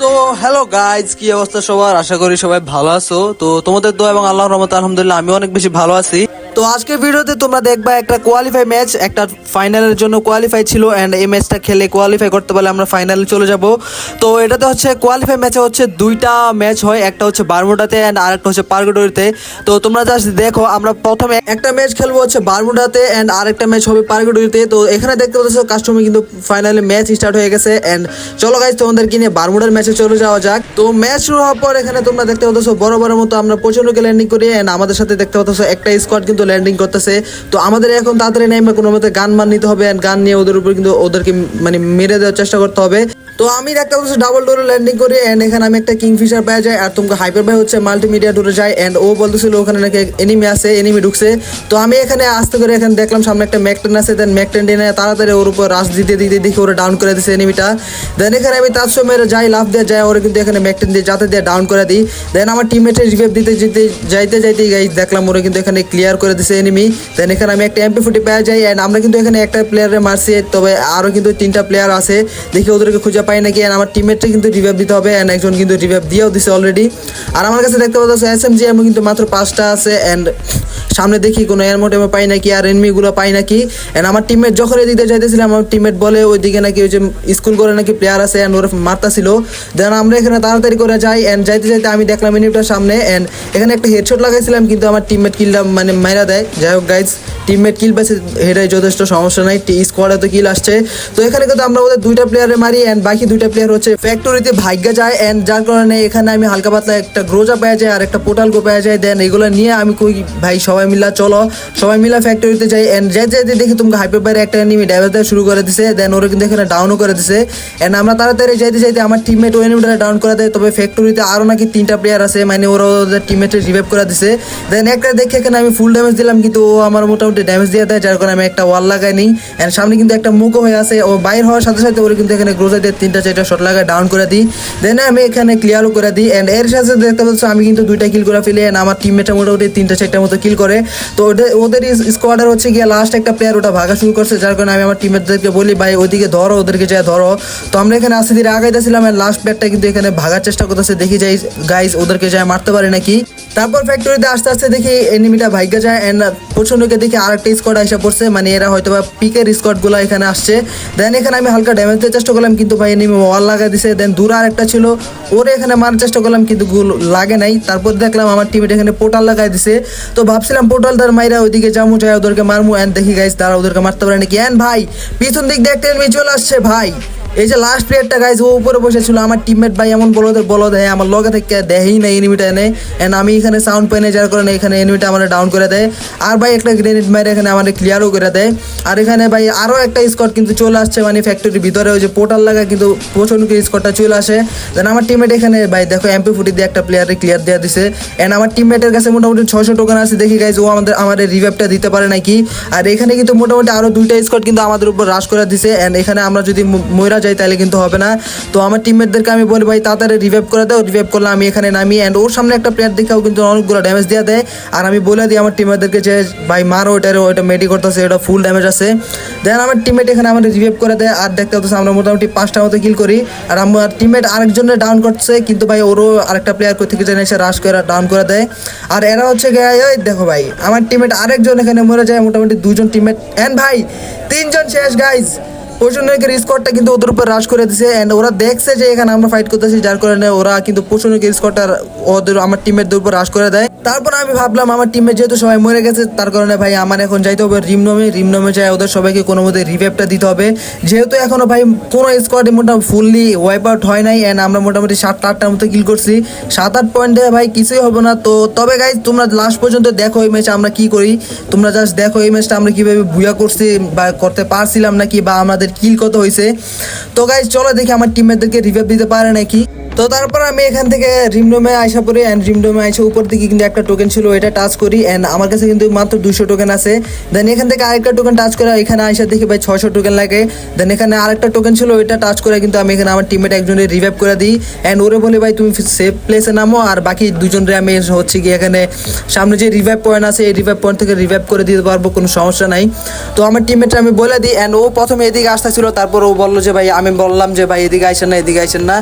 তো hello guys কি অবস্থা সবার? আশা করি সবাই ভালো আছো। তো তোমাদের দোয়া এবং আল্লাহর রহমত আলহামদুলিল্লাহ আমি অনেক বেশি ভালো আছি। তো আজকের ভিডিওতে তোমরা দেখবা একটা কোয়ালিফাই ম্যাচ একটা ফাইনালের জন্য কোয়ালিফাই ছিল অ্যান্ড এই ম্যাচটা খেলে কোয়ালিফাই করতে পারলে আমরা ফাইনালে চলে যাব। তো এটাতে হচ্ছে কোয়ালিফাই ম্যাচে হচ্ছে দুইটা ম্যাচ হয়, একটা হচ্ছে বারমুডাতে এন্ড আরেকটা হচ্ছে পার্গডোরিতে। তো তোমরা জাস্ট দেখো, আমরা প্রথমে একটা ম্যাচ খেলব হচ্ছে বারমুডাতে এন্ড আরেকটা ম্যাচ হবে পার্গডোরিতে। তো এখানে দেখতে পাচ্ছ কাস্টমে কিন্তু ফাইনালে ম্যাচ স্টার্ট হয়ে গেছে অ্যান্ড চলো গাইজ তোমাদেরকে নিয়ে বারমুডার ম্যাচে চলে যাওয়া যাক। তো ম্যাচ শুরু হওয়ার পর এখানে তোমরা দেখতে পাচ্ছ বড় বড় মতো আমরা প্রচন্ডকে ল্যান্ডিং করি অ্যান্ড আমাদের সাথে দেখতে পাচ্ছ একটা স্কোয়াড কিন্তু ল্যান্ডিং করতেছে। তো আমাদের এখন তাড়াতাড়ি নেমে কোনো মতে গান মান নিতে হবে এন্ড গান নিয়ে ওদের উপর কিন্তু ওদেরকে মানে মেরে দেওয়ার চেষ্টা করতে হবে। তো আমি দেখতে পাচ্ছি ডাবল ডোরে ল্যান্ডিং করি এন্ড এখানে আমি একটা কিংফিশার পেয়ে যাই আর তোমাকে হাইপার ভাই হচ্ছে মাল্টিমিডিয়া ডোরে যায় এন্ড ও বলতেছিল ওখানে নাকি এনিমি আছে এনিমি ঢুকছে। তো আমি এখানে আসতে করে এখানে দেখলাম সামনে একটা ম্যাকটেন আছে দেন ম্যাকটেন টেনে তাড়াতাড়ি ওর উপর রাশ দিতে দিতে দেখি ওরা ডাউন করে দিছে এনিমিটা দেন এখানে আমি তার সময় যাই লাভ দিয়ে যাই, ওরা কিন্তু এখানে ম্যাকটেন দিয়ে যাতে দিয়ে ডাউন করে দিই। দেন আমার টিমমেটের রিভাইভ দিতে যেতে যাইতে যাইতে গাই দেখলাম ওরা কিন্তু এখানে ক্লিয়ার করে দিছে এনিমি দেন এখানে আমি একটা এমপি ফুটি পেয়ে যাই এন্ড আমরা কিন্তু এখানে একটা প্লেয়ারে মারছি, তবে আরও কিন্তু তিনটা প্লেয়ার আছে, দেখি ওদেরকে খুঁজে পাই নাকি এন্ড আমার টিমমেটকে কিন্তু রিভাইভ দিতে হবে এন্ড একজন কিন্তু রিভাইভ দিয়েও দিছে অলরেডি আর আমার কাছে দেখতে পাচ্ছ এস এম জি এমও কিন্তু মাত্র পাঁচটা আছে এন্ড সামনে দেখি কোনো এয়ারমোট এমও পাই নাকি আর এনমিগুলো পাই নাকি। এন্ড আমার টিমমেট যখন এদিকে যাইতেছিলাম, আমার টিমমেট বলে, ওইদিকে নাকি ওই যে স্কুল করে নাকি প্লেয়ার আছে এন্ড ওরা মারতাছিল। দেন আমরা এখানে তাড়াতাড়ি করে যাই এন্ড যাইতে যাইতে আমি দেখলাম এনিমিটার সামনে এন্ড এখানে একটা হেডশট লাগাইছিলাম কিন্তু আমার টিমমেট কিলটা মানে মাইরা দেয়। যাই হোক গাইজ টিমমেট কিল পাইছে হেডাই যথেষ্ট সমস্যা নাই স্কোয়াডে তো কিল আসছে। তো এখানে কিন্তু আমরা ওদের দুইটা প্লেয়ারে মারি এন্ড বাকি দুইটা প্লেয়ার হচ্ছে ফ্যাক্টরিতে ভাগ্য যায় এন্ড যার কারণে এখানে আমি হালকা পাতলা একটা গ্রোজা পেয়ে যায় আর একটা পোর্টাল গো যায়। দেন এগুলো নিয়ে আমি কই ভাই সবাই মিলা চলো। সবাই মিলা ফ্যাক্টরিতে যাই এন্ড যাই যাইতে দেখি তুমি হাইপে বাইরে একটা এনিমি ড্রাইভার দেওয়া শুরু করে দিছে। দেন ওরা কিন্তু এখানে ডাউনও করে দিছে। এন্ড আমরা তাড়াতাড়ি যাইতে যাইতে আমার টিমমেট ওই এনিমিটা ডাউন করে দেয়। তবে ফ্যাক্টরিতে আরও নাকি তিনটা প্লেয়ার আছে। মানে ওরা ওদের টিমমেটের রিভাইভ করে দিছে। দেন একটা দেখে এখানে আমি ফুল ড্যামেজ দিলাম, কিন্তু ও আমার মোটামুটি ড্যামেজ দিয়ে দেয়। যার কারণে আমি একটা ওয়াল লাগাই নিই এন্ড সামনে কিন্তু একটা মুখও হয়ে আছে। ও বাইর হওয়ার সাথে সাথে ওরা কিন্তু এখানে গ্রোজা দিয়ে তিনটা, চারটা শট লাগায় ডাউন করে দিই। দেন আমি এখানে ক্লিয়ারও করে দিই। এন্ড এর সাথে দেখতে পাচ্ছ, আমি কিন্তু দুইটা কিল করে ফেলি। এন্ড আমার টিমমেটটা মোটামুটি তিনটা চারটা মতো কিল করে। তো ওদের স্কোয়াডের হচ্ছে গিয়ে লাস্ট একটা প্লেয়ার ওটা ভাগা শুরু করছে, যার কারণে আমি আমার টিমেরদেরকে বলি, ভাই ওদিকে ধরো, ওদেরকে যায় ধরো। তো আমরা এখানে আসতে ধীরে আগাইতেছিলাম লাস্ট প্লেয়ারটা কিন্তু এখানে ভাগার চেষ্টা করতেছে। দেখি যাই গাইজ ওদেরকে যায় মারতে পারে নাকি? তারপর ফ্যাক্টরিতে আস্তে আস্তে দেখি এনিমিটা ভাগ্য যায় এন্ড প্রচন্ডকে দেখি আরেকটা স্কোয়াড এসে পড়ছে। মানে এরা হয়তো বা পিকের স্কোয়াডগুলো এখানে আসছে। দেন এখানে আমি হালকা ড্যামেজ দেওয়ার চেষ্টা করলাম, কিন্তু ভাই এনিমি ওয়াল লাগাই দিছে। দেন দূরে আরেকটা ছিল, ওরে এখানে মারার চেষ্টা করলাম, কিন্তু গুল লাগে নাই। তারপর দেখলাম আমার টিমের এখানে পোর্টাল লাগাই দিছে। তো ভাবছিলাম পোর্টাল তার মাইরা ওইদিকে যামু যায় ওদেরকে মারমু। এন্ড দেখি গাইজ তারা ওদেরকে মারতে পারে নাকি? এন্ড ভাই, পিছন দিক দিয়ে একটা enemy চলে আসছে, ভাই। এই যে লাস্ট প্লেয়ারটা গাইজ ও উপরে বসেছিল। আমার টিমমেট ভাই এমন বলো বলো দেয় আমার লগে থেকে দেহেই না এনিমিটা এনে। এন্ড আমি এখানে সাউন্ড পাই না যার কারণে এখানে এনিমিটা আমার ডাউন করে দেয়। আর ভাই একটা গ্রেনেড মারে এখানে আমাদের ক্লিয়ারও করে দেয়। আর এখানে ভাই আরও একটা স্কট কিন্তু চলে আসছে মানে ফ্যাক্টরির ভিতরে, ওই যে পোর্টাল লাগা কিন্তু প্রচণ্ড স্কটটা চলে আসে। দেন আমার টিমমেট এখানে, ভাই দেখো এমপি ফুটি দিয়ে একটা প্লেয়ারে ক্লিয়ার দেওয়া দিছে। এন্ড আমার টিমমেটের কাছে মোটামুটি ছয়শো টোকেন আছে। দেখি গাইজ ও আমাদের আমাদের রিভাইভটা দিতে পারে নাকি? আর এখানে কিন্তু মোটামুটি আরও দুইটা স্কট কিন্তু আমাদের উপর রাশ করে দিছে। এন্ড এখানে আমরা যদি ম- মইরা যাই তাহলে কিন্তু হবে না। তো আমার টিমমেটদেরকে আমি বলি, ভাই, তাড়াতাড়ি রিভাইভ করে দাও রিভাইভ করলে আমি এখানে নামি। অ্যান্ড ওর সামনে একটা প্লেয়ার দেখেও কিন্তু অনেকগুলো ড্যামেজ দিয়ে দেয়। আর আমি বলে দিই আমার টিমমেটদেরকে যে, ভাই, মারো ওইটারে ওইটা মেডি করতেছে, এটা ফুল ড্যামেজ আছে। দেন আমার টিমমেট এখানে আমাদের রিভাইভ করে দেয়। আর দেখতে হচ্ছে আমরা মোটামুটি পাঁচটা মতো কিল করি। আর আমার টিমমেট আরেকজনের ডাউন করছে, কিন্তু ভাই, ওরও আরেকটা প্লেয়ার কোথা থেকে এসে রাশ করে ডাউন করে দেয়। আর এরা হচ্ছে ওই দেখো ভাই, আমার টিমমেট আরেকজন এখানে মরে যায়, মোটামুটি দুজন টিমমেট অ্যান্ড ভাই, তিনজন শেষ গাইজ প্রচন্ডের স্কোরটা কিন্তু ওদের উপর করে দিছে এন্ড ওরা দেখছে যে এখানে আমরা ফাইট করতেছি, যার কারণে ওরা কিন্তু স্কোরটা ওদের, আমার টিমের উপর করে দেয়। তারপর আমি ভাবলাম, আমার টিমে যেহেতু সবাই মরে গেছে, তার কারণে ভাই আমার এখন যাইতে হবে রিমনমে রিমনমে ওদের সবাইকে কোনো মতে রিভাইভটা দিতে হবে। যেহেতু এখনও ভাই কোনো স্কোয়াডে মোটামুটি ফুললি ওয়াইপ আউট হয় নাই এন্ড আমরা মোটামুটি সাতটা আটটার মতো কিল করছি। সাত আট পয়েন্টে ভাই কিছুই হবে না। তো তবে গাইজ তোমরা লাস্ট পর্যন্ত দেখো এই ম্যাচে আমরা কি করি। তোমরা জাস্ট দেখো এই ম্যাচটা আমরা কীভাবে ভুয়া করছি বা করতে পারছিলাম নাকি বা আমাদের কিল কত হয়েছে তো গাইজ চলো দেখি আমার টিমমেটদেরকে রিভাইভ দিতে পারে নাকি? তো তারপর আমি এখান থেকে রিমডোমে আইসা পড়ি অ্যান্ড রিমডোমে আইসা উপর দিকে কিন্তু একটা টোকেন ছিল এটা টাচ করি অ্যান্ড আমার কাছে কিন্তু মাত্র দুশো টোকেন আছে। দেন এখান থেকে আরেকটা টোকেন টাচ করে, এখানে আইসা দেখি ভাই ছশো টোকেন লাগে। দেন এখানে আরেকটা টোকেন ছিল, ওইটা টাচ করে কিন্তু আমি এখানে আমার টিমমেট একজনের রিভাইভ করে দিই। অ্যান্ড ওরে বলি, ভাই তুমি সেফ প্লেসে নামো, আর বাকি দুজনরে আমি হচ্ছে কি এখানে সামনে যে রিভাইভ পয়েন্ট আছে, এই রিভাইভ পয়েন্ট থেকে রিভাইভ করে দিতে পারব, কোনো সমস্যা নাই। তো আমার টিমমেটটা আমি বলে দিই অ্যান্ড ও প্রথমে এদিকে আসতেছিল, তারপর ও বলল যে, ভাই আমি বললাম যে, ভাই এদিকে আইসেন না, এদিকে আইসেন না।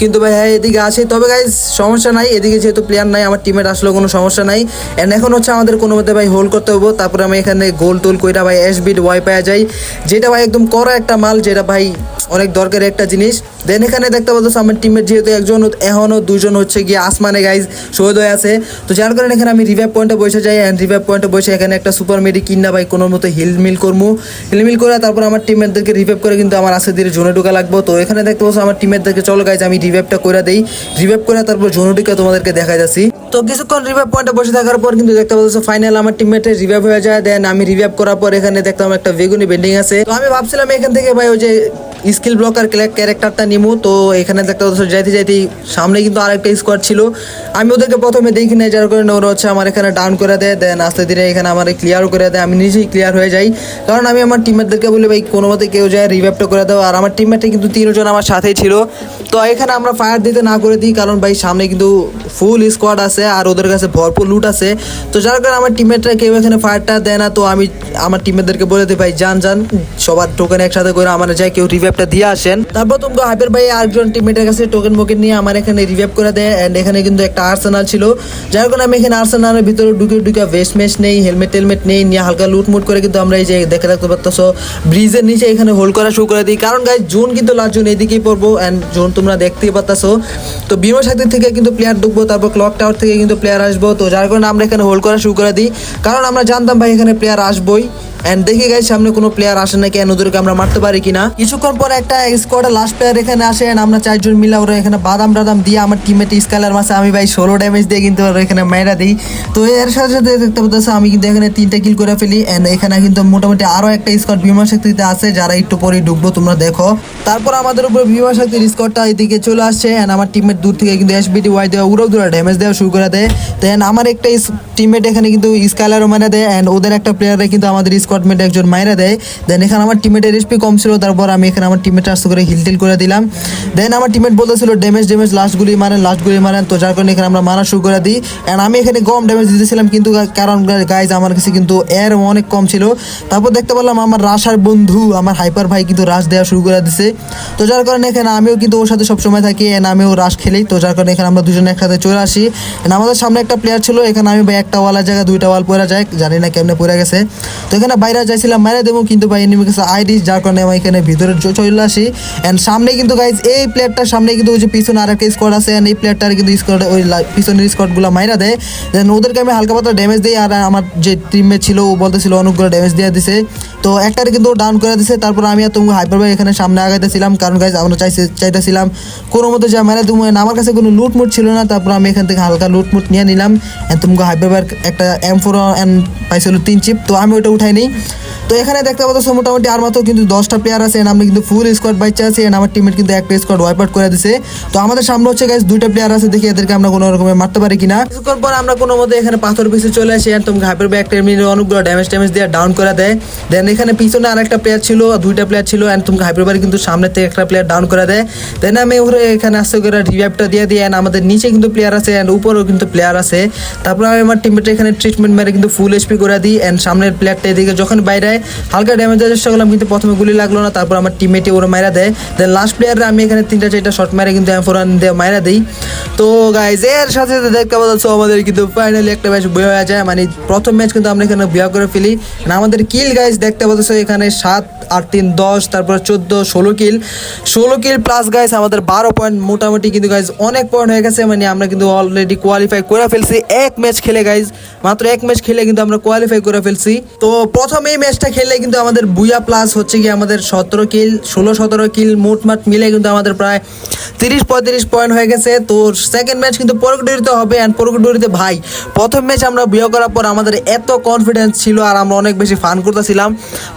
কিন্তু ভাই হ্যাঁ এদিকে আসে তবে গাইজ সমস্যা নাই। এদিকে যেহেতু প্লেয়ার নাই, আমার টিমের আসলে কোনো সমস্যা নাই। অ্যান্ড এখন হচ্ছে আমাদের কোনো মতে ভাই হোল্ড করতে হব। তারপরে আমি এখানে গোল টোল কইরা ভাই এস বিট ওয়াই পাওয়া যাই। যেটা ভাই একদম করা একটা মাল, যেটা ভাই অনেক দরকারি একটা জিনিস। দেন এখানে দেখতে পাচ্ছ আমার টিমের যেহেতু একজন এখনও দুজন হচ্ছে গিয়ে আসমানে গাইজ শহীদ হয়ে আছে। তো যার কারণে এখানে আমি রিভাইভ পয়েন্টে বসে যাই। অ্যান্ড রিভাইভ পয়েন্টে বসে এখানে একটা সুপার মেডি কিনা ভাই কোনো মতো হিলমিল করব হিলমিল করে তারপর আমার টিমমেটদেরকে রিভাইভ করে কিন্তু আমার ধীরে জোনে ঢোকা লাগবো। তো এখানে দেখতে পাচ্ছ আমার টিমমেটদেরকে চলো গাইজ আমি রিভাইভটা করে দেই। রিভাইভ করে তারপর জোনে তোমাদেরকে দেখা যাচ্ছি। তো কিছুক্ষণ রিভাইভ পয়েন্টে বসে থাকার পর কিন্তু দেখতে পাচ্ছ ফাইনাল আমার টিমমেটের রিভাইভ হয়ে যায়। দেন আমি রিভাইভ করার পর এখানে দেখতাম একটা বেগুনি বেন্ডিং আছে। তো আমি ভাবছিলাম এখান থেকে ভাই ওই যে স্কিল ব্লকার ক্যারেক্টারটা নিমু। তো এখানে দেখতে পাচ্ছ যাইতে যাইতে সামনে কিন্তু আরেকটা স্কোয়াড ছিল। আমি ওদেরকে প্রথমে দেখি নাই, যার কারণে ওরা হচ্ছে আমার এখানে ডাউন করে দেয়। দেন আস্তে ধীরে এখানে আমার ক্লিয়ারও করে দেয়। আমি নিজেই ক্লিয়ার হয়ে যাই। কারণ আমি আমার টিমমেটদেরকে বলি, ভাই কোনো মতে কেউ যায় রিভাইভটা করে দাও। আর আমার টিমমেটে কিন্তু তিনজন আমার সাথেই ছিল। তো এখানে আমরা ফায়ার দিতে না করে দিই, কারণ ভাই সামনে কিন্তু ফুল স্কোয়াড আছে আর ওদের কাছে ভরপুর লুট আছে। তো যার কারণে আমার টিমমেটরা কেউ এখানে ফায়ারটা দেয় না, তো আমি আমার টিমমেটদেরকে বলে দিই, ভাই, যান যান, সবার টোকেন একসাথে করে আমার যায় কেউ রিভাইভটা দিয়ে আসেন। তারপর তুমি হাইপের ভাই, আরেকজন টিমমেটের কাছে টোকেন মোকেন নিয়ে আমার এখানে রিভাইভ করে দেয় অ্যান্ড এখানে কিন্তু একটা আর্সেনাল ছিল। যার কারণে আমি এখানে আর্সেনালের ভিতরে ঢুকে ঢুকে ভেস্ট মেশ নেই হেলমেট টেলমেট নেই, নিয়ে হালকা লুট মুট করে কিন্তু আমরা এই যে দেখে রাখতে পারতেছো ব্রিজের নিচে এখানে হোল্ড করা শুরু করে দিই। কারণ গাইজ জুন কিন্তু লাস্ট জুন এদিকেই পড়ব অ্যান্ড জুন তোমরা দেখতেই পারতেছো তো বিমা সাথে থেকে কিন্তু প্লেয়ার ঢুকবো, তারপর ক্লক টাওয়ার থেকে কিন্তু প্লেয়ার আসব। তো যার কারণে আমরা এখানে হোল্ড করা শুরু করে দিই। কারণ আমরা জানতাম ভাই এখানে প্লেয়ার আসবোই। এন্ড দেখি গাইজ সামনে কোনো প্লেয়ার আসে নাকি এন্ড ওদেরকে আমরা মারতে পারি কিনা। কিছুক্ষণ পরে একটা স্কোয়াডের লাস্ট প্লেয়ার এখানে আসে আমরা চারজন মিলে ওরা এখানে বাদাম টাদাম দিয়ে আমার টিমেট স্কালার মাসে আমি ভাই ষোলো ড্যামেজ দিয়ে কিন্তু ওরা এখানে মেয়েরা দিই। তো এর সাথে সাথে দেখতে পাচ্ছি আমি কিন্তু এখানে তিনটা কিল করে ফেলি। এন্ড এখানে কিন্তু মোটামুটি আরও একটা স্কোয়াড বিমা শক্তিতে আছে, যারা একটু পরে ঢুকবো তোমরা দেখো। তারপর আমাদের উপর বিমা শক্তির স্কোয়াডটা এদিকে চলে আসছে এন্ড আমার টিমের দূর থেকে কিন্তু এসবিটি ওয়াই দেওয়া উড়ো দূরে ড্যামেজ দেওয়া শুরু করে দেয়। দেন আমার একটা টিমমেট এখানে কিন্তু স্কালারও মারা দেয় এন্ড ওদের একটা প্লেয়ারে কিন্তু আমাদের স্কোয়াডমেট একজন মাইরা দেয়। দেন এখানে আমার টিমেটের এসপি কম ছিল, তারপর আমি এখানে আমার টিমেট আস্তে করে হিল টিল করে দিলাম। দেন আমার টিমেট বলতেছিল ড্যামেজ ড্যামেজ লাস্ট গুলি মারেন লাস্ট গুলি মারেন। তো যার কারণে এখানে আমরা মারা শুরু করে দিই। এন্ড আমি এখানে কম ড্যামেজ দিতেছিলাম কিন্তু কারণ গাইজ আমার কাছে কিন্তু এর অনেক কম ছিল। তারপর দেখতে পেলাম আমার রাশার বন্ধু, আমার হাইপার ভাই কিন্তু রাশ দেওয়া শুরু করে দিছে। তো যার কারণে এখানে আমিও কিন্তু ওর সাথে সবসময় থাকি এন্ড আমিও রাশ খেলি তো যার কারণে এখানে আমরা দুজনে একসাথে চলে আসি। আমাদের সামনে একটা প্লেয়ার ছিল, এখানে আমি একটা ওয়ালের জায়গায়, দুইটা ওয়াল পড়ে যায়। জানি না কেমনে পড়ে গেছে। তো এখানে বাইরে যাইছিলাম মারা দেবো, কিন্তু ভাই এনিমি কাছে আইডি যার কারণে আমি এখানে ভিতরে চলে আসি। এন্ড সামনে কিন্তু গাইজ এই প্লেয়ারটার সামনে কিন্তু ওই যে পিছনে আর একটা স্কোয়াড আছে এন্ড এই প্লেয়ারটার কিন্তু স্কোয়াড ওই পিছনের স্কোয়াডগুলো মাইরা দেয়। দেন ওদেরকে আমি হালকা পাতলা ড্যামেজ দিই, আর আমার যে টিমমেট ছিল, ও বলতেছিল, অনেকগুলো ড্যামেজ দিয়ে দিছে। তো একটারে কিন্তু ডাউন করে দিছে, তারপর আমি আর তুমি হাইপার ভাই এখানে সামনে আগাইতেছিলাম, কারণ গাইজ আমরা চাইছে, চাইতেছিলাম কোনো মতো যা মেরে তুমি আমার কাছে কোনো লুট মুট ছিল না, তারপর আমি এখান থেকে হালকা লুট মুট নিয়ে নিলাম এন্ড তুমি হাইপার ভাই একটা এম ফোর এন্ড পাইছিল তিন চিপ তো আমি ওইটা উঠাই নিই তো এখানে দেখতে পাচ্ছ মোটামুটি আর মাত্র কিন্তু দশটা প্লেয়ার আছে। and আমরা কিন্তু ফুল স্কোয়াড বাইচে আছি। and আমার টিমের কিন্তু একটা স্কোয়াড ওয়াইপ আউট করে দিছে। তো আমাদের সামনে হচ্ছে গাইজ দুইটা প্লেয়ার আছে। দেখি এদেরকে আমরা কোনো রকমে মারতে পারি কিনা। কিছুক্ষণ পর আমরা কোনো মতে এখানে পাথর পিছে চলে আসি and তুমি হাইপার ব্যাগ একটা এমনি অনেকগুলো ড্যামেজ ট্যামেজ দিয়ে ডাউন করে দেয়। দেন এখানে পিছনে আর একটা প্লেয়ার ছিল, দুইটা প্লেয়ার ছিল এন্ড তুমি হাইপার ব্যাগ কিন্তু সামনে থেকে একটা প্লেয়ার ডাউন করে দেয়। দেন আমি ওরে এখানে আস্তে করে রিভাইভটা দিয়ে দিই and আমাদের নিচে কিন্তু প্লেয়ার আছে এন্ড উপরেও কিন্তু প্লেয়ার আছে। তারপর আমি আমার টিমমেট এখানে ট্রিটমেন্ট মেরে কিন্তু ফুল এসপি করে দিই এন্ড সামনের প্লেয়ারটা এদিকে যখন বাইরে হালকা ড্যামেজ চেষ্টা করলাম কিন্তু প্রথমে গুলি লাগল না, তারপর আমার টিমমেটে ওরা মাইরা দেয়। দেন লাস্ট প্লেয়াররা আমি এখানে তিনটা, চারটা শট মারে, কিন্তু এম ফোর দিয়ে মাইরা দিই। তো গাইজ এর সাথে দেখতে পাচ্ছ আমাদের কিন্তু ফাইনালি একটা ম্যাচ বয়ে হয়ে যায় মানে প্রথম ম্যাচ কিন্তু আমরা এখানে বিয়া করে ফেলি। আর আমাদের কিল গাইজ দেখতে পাচ্ছ এখানে সাত, আট, তিন, দশ, তারপর চোদ্দ, ষোলো কিল ষোলো কিল প্লাস গাইজ আমাদের বারো পয়েন্ট মোটামুটি কিন্তু গাইজ অনেক পয়েন্ট হয়ে গেছে। মানে আমরা কিন্তু অলরেডি কোয়ালিফাই করে ফেলছি। এক ম্যাচ খেলে গাইজ মাত্র এক ম্যাচ খেলে কিন্তু আমরা কোয়ালিফাই করে ফেলছি। তো প্রথম এই ম্যাচটা খেলে কিন্তু আমাদের বুয়া প্লাস হচ্ছে কি আমাদের সতেরো কিল ষোলো, সতেরো কিল মোটমাট মিলে কিন্তু আমাদের প্রায় তিরিশ পঁয়ত্রিশ পয়েন্ট হয়ে গেছে। তো সেকেন্ড ম্যাচ কিন্তু পরগডুরিতে হবে অ্যান্ড পরগডুরিতে ভাই, প্রথম ম্যাচ আমরা বিয়ে করার পর আমাদের এত কনফিডেন্স ছিল আর আমরা অনেক বেশি ফান করতেছিলাম।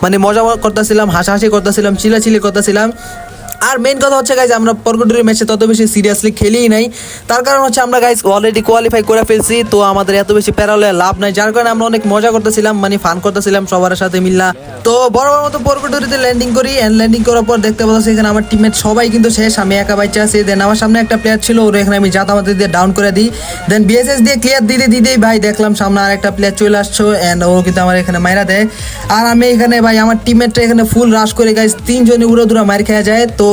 মানে মজা করতেছিলাম, হাসাহাসি করতেছিলাম চিলাচিলি করতেছিলাম। আর মেইন কথা হচ্ছে গাইজ আমরা পরগটুরি ম্যাচে তত বেশি সিরিয়াসলি খেলিই নাই। তার কারণ হচ্ছে, আমরা গাইজ অলরেডি কোয়ালিফাই করে ফেলছি, তো আমাদের এত বেশি প্যারালে লাভ নাই। যার কারণে আমরা অনেক মজা করতেছিলাম মানে ফান করতেছিলাম সবার সাথে মিল্লা। তো বড় বড় মতো পরগটুরিতে ল্যান্ডিং করি অ্যান্ড ল্যান্ডিং করার পর দেখতে পাচ্ছি এখানে আমার টিমমেট সবাই কিন্তু শেষ। আমি একা বাচ্চা আছি। দেন আমার সামনে একটা প্লেয়ার ছিল, ওর, এখানে আমি জাত আমাদের দিয়ে ডাউন করে দিই। দেন বিএসএস দিয়ে ক্লিয়ার দিতে দিতেই, ভাই, দেখলাম সামনে আর একটা প্লেয়ার চলে আসছো অ্যান্ড ও কিন্তু আমার এখানে মাইরা দেয়। আর আমি এখানে, ভাই, আমার টিমমেটটা এখানে ফুল রাশ করে গাইজ তিনজনে উড়ো দুরা মার খেয়ে যায়। তো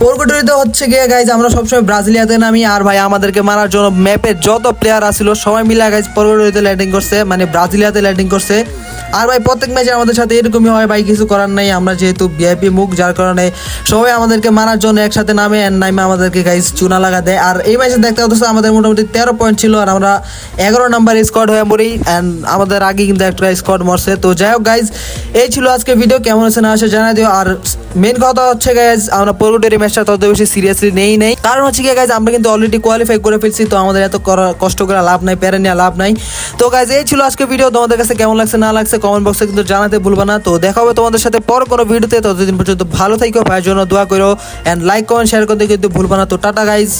পোরগোটরিতে হচ্ছে গিয়ে গাইজ আমরা সবসময় ব্রাজিলিয়াতে নামি, আর ভাই, আমাদেরকে মারার জন্য ম্যাপের যত প্লেয়ার আসছিল সবাই মিলে গাইজ পোরগোটরিতে ল্যান্ডিং করছে মানে ব্রাজিলিয়াতে ল্যান্ডিং করছে। আর ভাই, প্রত্যেক ম্যাচে আমাদের সাথে এরকমই হয়, ভাই, কিছু করার নাই, আমরা যেহেতু ভিআইপি মুখ, যার কারণে সবাই আমাদেরকে মারার জন্য একসাথে নামে, and নামে আমাদেরকে গাইজ চুনা লাগা দেয়। আর এই ম্যাচে দেখতে পাচ্ছ, আমাদের মোটামুটি তেরো পয়েন্ট ছিল, আর আমরা এগারো নাম্বার স্কোয়াড হয়ে পড়ি অ্যান্ড আমাদের আগে কিন্তু একটা স্কোয়াড মরছে। তো যাই হোক গাইজ এই ছিল আজকে ভিডিও কেমন হচ্ছে না হচ্ছে জানাই দিও, আর মেন কথা হচ্ছে গাইজ আমরা পরবর্তী ম্যাচটা তত বেশি সিরিয়াসলি নেই নেই। কারণ হচ্ছে কি গাইজ আমরা কিন্তু অলরেডি কোয়ালিফাই করে ফেলছি, তো আমাদের এত কষ্ট করে লাভ নাই, প্যারা নেওয়া লাভ নাই। তো গাইজ এই ছিল আজকে ভিডিও তোমাদের কাছে কেমন লাগছে, না লাগছে কমেন্ট বক্সে কিন্তু জানাতে ভুলবা না। তো, দেখা হবে তোমাদের সাথে পর কোনো ভিডিওতে ততদিন পর্যন্ত ভালো থাকো, ভাইয়ের জন্য দোয়া করো। অ্যান্ড লাইক কমেন্ট শেয়ার করতে কিন্তু ভুলবা না। তো, টাটা গাইজ